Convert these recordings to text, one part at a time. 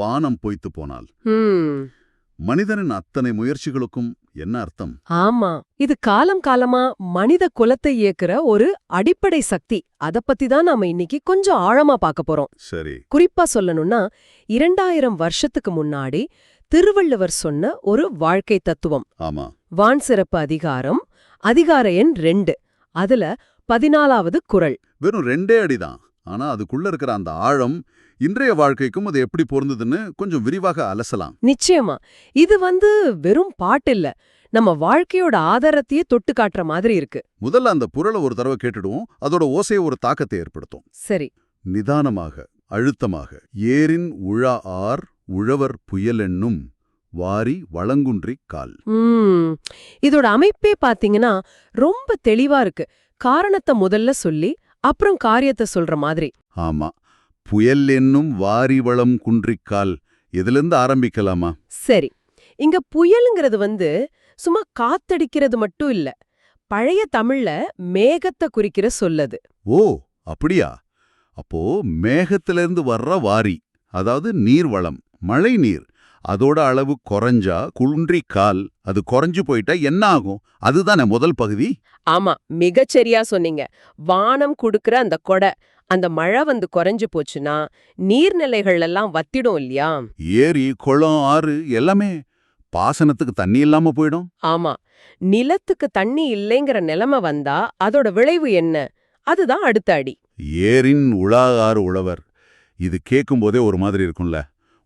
வானம் பொய்த்து போனால். மனிதனின் அத்தனை முயற்சிகளுக்கும் என்ன அர்த்தம்? ஆமா. இது காலம் காலமா மனித குலத்தை இயக்குற ஒரு அடிப்படை சக்தி. அத பத்தி தான் நாம இன்னைக்கு கொஞ்சம் ஆழமா பார்க்க போறோம். சரி. குறிப்பா சொல்லணும்னா இரண்டாயிரம் வருஷத்துக்கு முன்னாடி திருவள்ளுவர் சொன்ன ஒரு வாழ்க்கை தத்துவம். ஆமா. வான் சிறப்பு அதிகாரம் அதிகார எண் ரெண்டு. அதுல பதினாலாவது குறள் வெறும் ரெண்டே அடிதான். ஆனா அதுக்குள்ள இருக்கிற அந்த ஆழம் இன்றைய வாழ்க்கைக்கும் அது எப்படி பொருந்ததுன்னு கொஞ்சம் விரிவாக அலசலாம். நிச்சயமா. இது வந்து வெறும் பாட்டு இல்ல. நம்ம வாழ்க்கையோட ஆதாரத்தையே தொட்டு காட்டுற மாதிரி இருக்கு. முதல்ல அந்த புரளை ஒரு தடவை கேட்டுடுவோம். அதோட ஓசையை ஒரு தாக்கத்தை ஏற்படுத்தும். சரி. நிதானமாக அழுத்தமாக ஏரின் உழா ஆர் உழவர் புயலென்னும் வாரி வளங்குன்றி கால். இதோட அமைப்பே பாத்தீங்கன்னா ரொம்ப தெளிவா இருக்கு. காரணத்தை முதல்ல சொல்லி அப்புறம் காரியத்தை சொல்ற மாதிரி. ஆமா. புயல் என்னும் வாரி வளம் குன்றிக்கால் இதிலிருந்து ஆரம்பிக்கலாமா? சரி. இங்க புயலுங்கிறது வந்து சும்மா காத்தடிக்கிறது மட்டும் இல்ல. பழைய தமிழ்ல மேகத்தை குறிக்கிற சொல்லது. ஓ அப்படியா? அப்போ மேகத்திலிருந்து வர்ற வாரி அதாவது நீர் வளம் மழை நீர் அதோட அளவு குறைஞ்சா குன்றி கால் அது குறைஞ்சு போயிட்டா என்ன ஆகும்? அதுதானே முதல் பகுதி? ஆமா மிகச்சரியா சொன்னீங்க. வானம் குடுக்கிற அந்த கொடை அந்த மழை வந்து குறைஞ்சு போச்சுன்னா நீர்நிலைகள் எல்லாம் வத்திடும் இல்லையா? ஏரி குளம் ஆறு எல்லாமே பாசனத்துக்கு தண்ணி இல்லாம போயிடும். ஆமா. நிலத்துக்கு தண்ணி இல்லைங்கிற நிலைமை வந்தா அதோட விளைவு என்ன? அதுதான் அடுத்த அடி. ஏரின் உலா ஆறு உழவர். இது கேட்கும்போதே ஒரு மாதிரி இருக்கும்ல.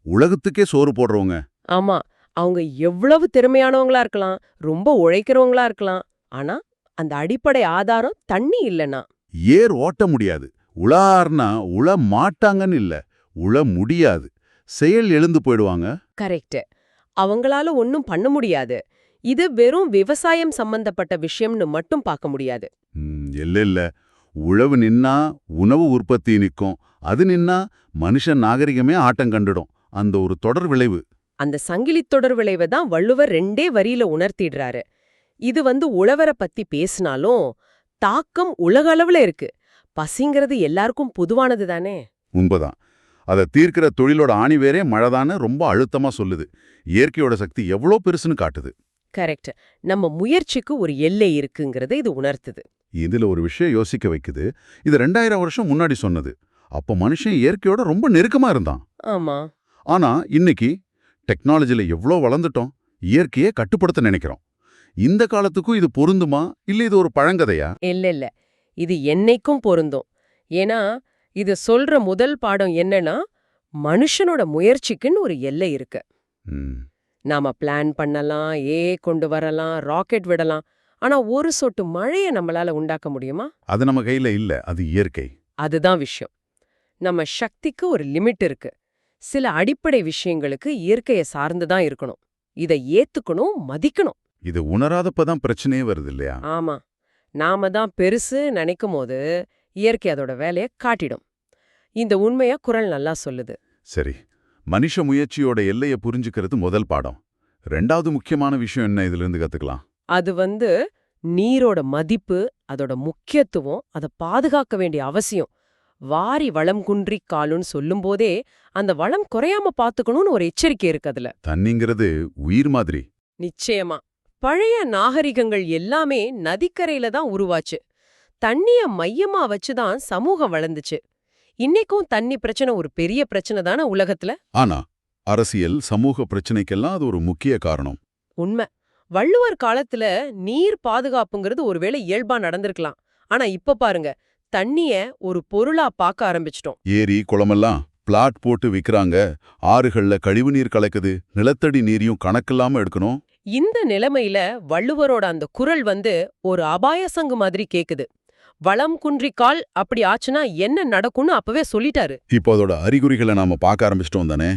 உலகத்துக்கே சோறு போடுறவங்க. ஆமா. அவங்க எவ்வளவு திறமையானவங்களா இருக்கலாம். ரொம்ப உழைக்கிறவங்களா இருக்கலாம். ஆனா அந்த அடிப்படை ஆதாரம் தண்ணி இல்லனா ஏர் ஓட்ட முடியாது. உளார்னா உள மாட்டாங்கன்னு இல்ல உள முடியாது. செயல் எழுந்து போயிடுவாங்க. கரெக்ட். அவங்களால ஒன்னும் பண்ண முடியாது. இது வெறும் விவசாயம் சம்பந்தப்பட்ட விஷயம்னு மட்டும் பார்க்க முடியாது. இல்ல இல்ல. உழவு நின்னா உணவு உற்பத்தி நிக்கும். அது நின்னா மனுஷன் நாகரிகமே ஆட்டம் கண்டுடும். அந்த ஒரு தொடர் விளைவு. அந்த சங்கிலி தொடர் விளைவை தான் வள்ளுவர் ரெண்டே வரியில உணர்த்திடுறாரு. இது வந்து உழவரை பத்தி பேசினாலும் தாக்கம் உலக அளவுல இருக்கு. பசிங்கிறது எல்லாருக்கும் பொதுவானது தானே? உண்மைதான். அதை தீர்க்கிற தொழிலோட ஆணிவேரே மழைதான்னு ரொம்ப அழுத்தமா சொல்லுது. இயற்கையோட சக்தி எவ்வளோ பெருசுன்னு காட்டுது. கரெக்ட். நம்ம முயற்சிக்கு ஒரு எல்லை இருக்குங்கிறத இது உணர்த்துது. இதுல ஒரு விஷயம் யோசிக்க வைக்குது. இது ரெண்டாயிரம் வருஷம் முன்னாடி சொன்னது. அப்ப மனுஷன் இயற்கையோட ரொம்ப நெருக்கமா இருந்தான். ஆமா. ஆனா இன்னைக்கு டெக்னாலஜில எவ்வளோ வளர்ந்துட்டோம் இயற்கையை கட்டுப்படுத்த நினைக்கிறோம். இந்த காலத்துக்கும் இது பொருந்துமா? இல்ல இது ஒரு பழங்கதையா? இல்ல இல்ல. இது என்னைக்கும் பொருந்தும். ஏன்னா இது சொல்ற முதல் பாடம் என்னன்னா மனுஷனோட முயற்சிக்குன்னு ஒரு எல்லை இருக்கு. நாம பிளான் பண்ணலாம் ஏ கொண்டு வரலாம் ராக்கெட் விடலாம். ஆனா ஒரு சொட்டு மழைய நம்மளால உண்டாக்க முடியுமா? அது நம்ம கையில இல்ல அது இயற்கை. அதுதான் விஷயம். நம்ம சக்திக்கு ஒரு லிமிட் இருக்கு. சில அடிப்படை விஷயங்களுக்கு இயற்கையை சார்ந்து தான் இருக்கணும். இதை ஏத்துக்கணும் மதிக்கணும். இது உணராதப்பதான் பிரச்சனையே வருது இல்லையா? ஆமா. நாம தான் பெருசு நினைக்கும் போது இயற்கை அதோட வேலைய காட்டிடும். இந்த உண்மைய குரல் நல்லா சொல்லுது. சரி மனுஷ முயற்சியோட எல்லைய புரிஞ்சுக்கிறது முதல் பாடம். ரெண்டாவது முக்கியமான விஷயம் என்ன இதுல இருந்து கத்துக்கலாம்? அது வந்து நீரோட மதிப்பு அதோட முக்கியத்துவம் அதை பாதுகாக்க வேண்டிய அவசியம். வாரி வளம் குன்றி காலுன்னு சொல்லும்போதே அந்த வளம் குறையாம பாத்துக்கணும்னு ஒரு எச்சரிக்கை இருக்கு அதுல. தண்ணிங்கிறது உயிர் மாதிரி. நிச்சயமா. பழைய நாகரிகங்கள் எல்லாமே நதிக்கரையில தான் உருவாச்சு. தண்ணிய மையமா வச்சுதான் சமூகம் வளர்ந்துச்சு. இன்னைக்கும் தண்ணி பிரச்சனை ஒரு பெரிய பிரச்சனை தானே உலகத்துல? ஆனா அரசியல் சமூக பிரச்சனைக்கெல்லாம் அது ஒரு முக்கிய காரணம். உண்மை. வள்ளுவர் காலத்துல நீர் பாதுகாப்புங்கிறது ஒருவேளை இயல்பா நடந்திருக்கலாம். ஆனா இப்ப பாருங்க தண்ணிய ஒரு பொருளா பார்க்க ஆரம்பிச்சிட்டோம். ஏரி குளமெல்லாம் பிளாட் போட்டு விக்கிறாங்க. ஆறுகள்ல கழிவுநீர் கலக்குது. நிலத்தடி நீரையும் கணக்கில்லாம எடுக்கணும். இந்த நிலைமையில வள்ளுவரோட அந்த குரல் வந்து ஒரு அபாய சங்கு மாதிரி கேக்குது. வளம் குன்றிக்கால் அப்படி ஆச்சுன்னா என்ன நடக்கும்னு அப்பவே சொல்லிட்டாரு. இப்போ அதோட அறிகுறிகளை நாம பார்க்க ஆரம்பிச்சிட்டோம் தானே?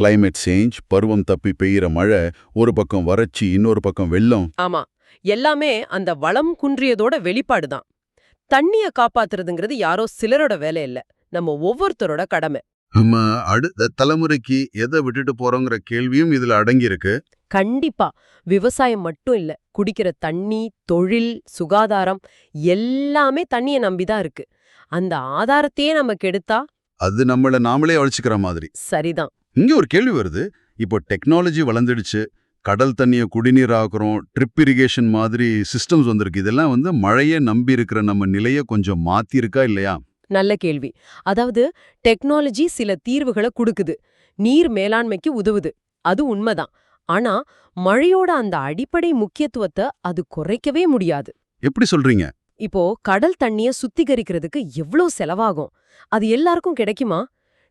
கிளைமேட் சேஞ்ச் பருவம் தப்பி பெய்யுற மழை ஒரு பக்கம் வறட்சி இன்னொரு பக்கம் வெள்ளம். ஆமா. எல்லாமே அந்த வளம் குன்றியதோட வெளிப்பாடுதான் தண்ணிய காப்பாத்துறதுங்கிறது யாரோ சிலரோட வேலை இல்ல. நம்ம ஒவ்வொருத்தரோட கடமை. நம்ம அடுத்த தலைமுறைக்கு எதை விட்டுட்டு போறோங்கிற கேள்வியும் இதுல அடங்கி இருக்கு கண்டிப்பா. விவசாயம் மட்டும் இல்ல குடிக்கிற தண்ணி தொழில் சுகாதாரம் எல்லாமே தண்ணிய நம்பிதான் இருக்கு. அந்த ஆதாரத்தையே நம்ம கெடுத்தா அது நம்மள நாமளே அழிச்சுக்கிற மாதிரி. சரிதான். இங்க ஒரு கேள்வி வருது. இப்போ டெக்னாலஜி வளர்ந்துடுச்சு. கடல் தண்ணியை குடிநீர் ஆக்குறோம் ட்ரிப் இரிகேஷன் மாதிரி சிஸ்டம்ஸ் வந்திருக்கு. இதெல்லாம் வந்து மழையை நம்பி இருக்கிற நம்ம நிலையை கொஞ்சம் மாத்திருக்கா இல்லையா? நல்ல கேள்வி. அதாவது டெக்னாலஜி சில தீர்வுகளை கொடுக்குது. நீர் மேலாண்மைக்கு உதவுது. அது உண்மைதான். ஆனா மழையோட அந்த அடிப்படை முக்கியத்துவத்தை அது குறைக்கவே முடியாது. எப்படி சொல்றீங்க? இப்போ கடல் தண்ணிய சுத்திகரிக்கிறதுக்கு எவ்ளோ செலவாகும்? அது எல்லாருக்கும் கிடைக்குமா?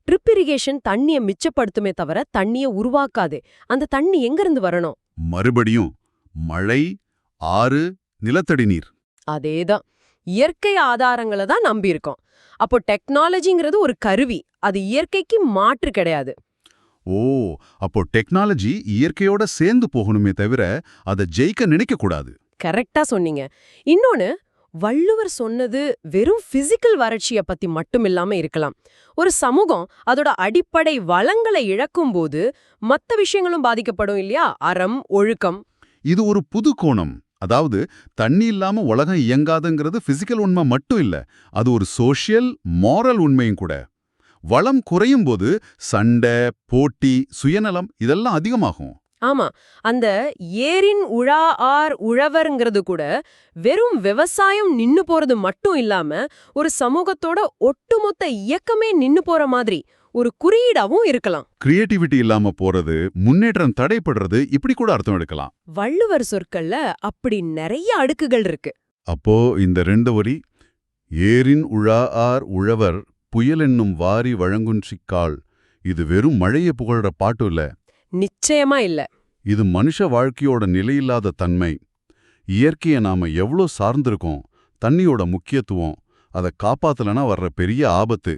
ட்ரிப் இரிகேஷன் தண்ணிய மிச்சப்படுத்துமே தவிர தண்ணிய உருவாக்காதே. அந்த தண்ணி எங்கிருந்து வரணும்? மறுபடியும் மழை ஆறு நிலத்தடி நீர். அதேதான். இயற்கை ஆதாரங்களை தான் நம்பியிருக்கோம். அப்போ டெக்னாலஜிங்கிறது ஒரு கருவி. அது இயற்கைக்கு மாற்று கிடையாது. ஓ அப்போ டெக்னாலஜி இயற்கையோட சேர்ந்து போகணுமே தவிர அதை ஜெயிக்க நினைக்க கூடாது கரெக்டா சொன்னீங்க. இன்னொன்னு வள்ளுவர் சொன்னது வெறும் பிசிக்கல் வறட்சிய பத்தி மட்டும் இல்லாம இருக்கலாம். ஒரு சமூகம் அதோட அடிப்படை வளங்களை இழக்கும்போது மத்த விஷயங்களும் பாதிக்கப்படும் இல்லையா? அறம் ஒழுக்கம். இது ஒரு புது கோணம் அதாவது தண்ணி இல்லாம உலகம் இயங்காதுங்கிறது பிசிக்கல் உண்மை மட்டும் இல்ல அது ஒரு சோஷியல் மாரல் உண்மையும் கூட. வளம் குறையும் போது சண்டை போட்டி சுயநலம் இதெல்லாம் அதிகமாகும். ஆமா அந்த ஏரின் உழா ஆர் உழவர்ங்கிறது கூட வெறும் விவசாயம் நின்னு போறது மட்டும் இல்லாம ஒரு சமூகத்தோட ஒட்டுமொத்த இயக்கமே நின்னு போற மாதிரி ஒரு குறியீடாவும் இருக்கலாம். கிரியேட்டிவிட்டி இல்லாம போறது முன்னேற்றம் தடைப்படுறது இப்படி கூட அர்த்தம் எடுக்கலாம். வள்ளுவர் சொற்கள்ல அப்படி நிறைய அடுக்குகள் இருக்கு. அப்போ இந்த ரெண்டு வரி ஏரின் உழா ஆர் உழவர் புயல் என்னும் வாரி வழங்குன்றிக்கால் இது வெறும் மழையை புகழ்ற பாட்டு இல்ல. நிச்சயமா இல்ல. இது மனுஷ வாழ்க்கையோட நிலையில்லாத தன்மை. இயற்கையை நாம எவ்ளோ சார்ந்திருக்கோம் தண்ணியோட முக்கியத்துவம் அதை காப்பாத்தலனா வர்ற பெரிய ஆபத்து.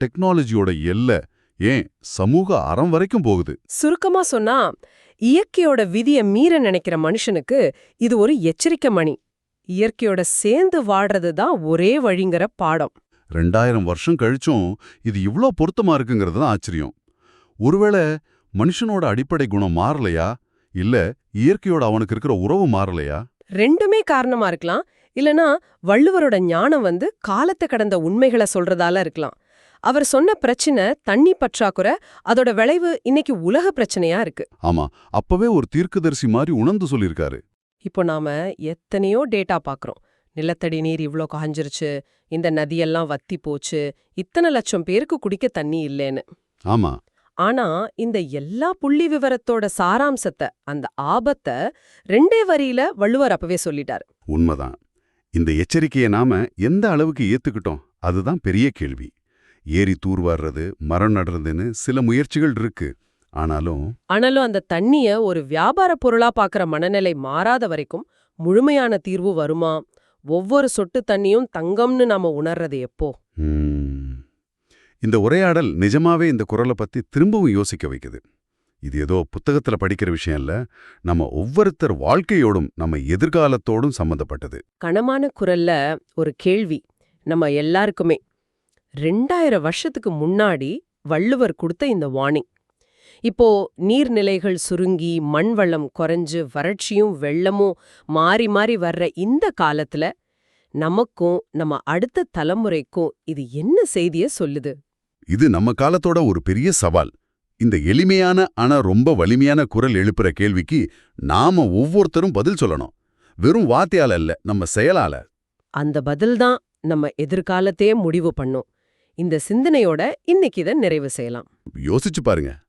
டெக்னாலஜியோட எல்லை ஏன் சமூக அறம் வரைக்கும் போகுது? சுருக்கமா சொன்னா இயற்கையோட விதிய மீற நினைக்கிற மனுஷனுக்கு இது ஒரு எச்சரிக்கை மணி. இயற்கையோட சேர்ந்து வாடுறது தான் ஒரே வழிங்கிற பாடம். ரெண்டாயிரம் வருஷம் கழிச்சும் இது இவ்ளோ பொருத்தமா இருக்குங்கிறது தான் ஆச்சரியம். ஒருவேளை மனுஷனோட அடிப்படை குணம் மாறலையா? இல்ல இயற்கையோட அவனுக்கு இருக்கிற உறவு மாறலையா? ரெண்டுமே காரணமா இருக்கலாம். இல்லனா வள்ளுவரோட ஞானம் வந்து காலத்தை கடந்த உண்மைகளை சொல்றதால இருக்கலாம். அவர் சொன்ன பிரச்சனை தண்ணி பற்றாக்குறை அதோட விளைவு இன்னைக்கு உலக பிரச்சனையா இருக்கு. ஆமா அப்பவே ஒரு தீர்க்கதரிசி மாதிரி உணர்ந்து சொல்லியிருக்காரு. இப்போ நாம எத்தனையோ டேட்டா பார்க்கறோம் நிலத்தடி நீர் இவ்ளோ காஞ்சிருச்சு இந்த நதியெல்லாம் வத்தி போச்சு இத்தனை லட்சம் பேருக்கு குடிக்க தண்ணி இல்லைன்னு. ஆமா. ஆனா இந்த எல்லா புள்ளி விவரத்தோட சாராம்சத்தை அந்த ஆபத்தை ரெண்டே வரியில வள்ளுவர் அப்பவே சொல்லிட்டாரு. உண்மைதான். இந்த எச்சரிக்கையை நாம எந்த அளவுக்கு ஏத்துக்கிட்டோம் அதுதான் பெரிய கேள்வி. ஏரி தூர்வாடுறது மரம் நடுறதுன்னு சில முயற்சிகள் இருக்கு. ஆனாலும் ஆனாலும் அந்த தண்ணிய ஒரு வியாபார பொருளா பாக்குற மனநிலை மாறாத வரைக்கும் முழுமையான தீர்வு வருமா? ஒவ்வொரு சொட்டு தண்ணியும் தங்கம்னு நாம உணர்றது எப்போ? இந்த உரையாடல் நிஜமாவே இந்த குரலை பத்தி திரும்பவும் யோசிக்க வைக்குது. இது ஏதோ புத்தகத்துல படிக்கிற விஷயம் இல்ல. நம்ம ஒவ்வொருத்தர் வாழ்க்கையோடும் நம்ம எதிர்காலத்தோடும் சம்பந்தப்பட்டது. கனமான குரல்ல ஒரு கேள்வி நம்ம எல்லாருக்குமே. ரெண்டாயிரம் வருஷத்துக்கு முன்னாடி வள்ளுவர் கொடுத்த இந்த வார்னிங் இப்போ நீர்நிலைகள் சுருங்கி மண் வளம் குறைஞ்சு வறட்சியும் வெள்ளமும் மாறி மாறி வர்ற இந்த காலத்துல நமக்கும் நம்ம அடுத்த தலைமுறைக்கும் இது என்ன செய்திய சொல்லுது? இது நம்ம காலத்தோட ஒரு பெரிய சவால். இந்த எளிமையான ஆனா ரொம்ப வலிமையான குரல் எழுப்புற கேள்விக்கு நாம ஒவ்வொருத்தரும் பதில் சொல்லணும். வெறும் வார்த்தையால இல்ல நம்ம செயலால. அந்த பதில்தான் நம்ம எதிர்காலத்தையே முடிவு பண்ணும். இந்த சிந்தனையோட இன்னைக்கு இதை நிறைவு செய்யலாம். யோசிச்சு பாருங்க.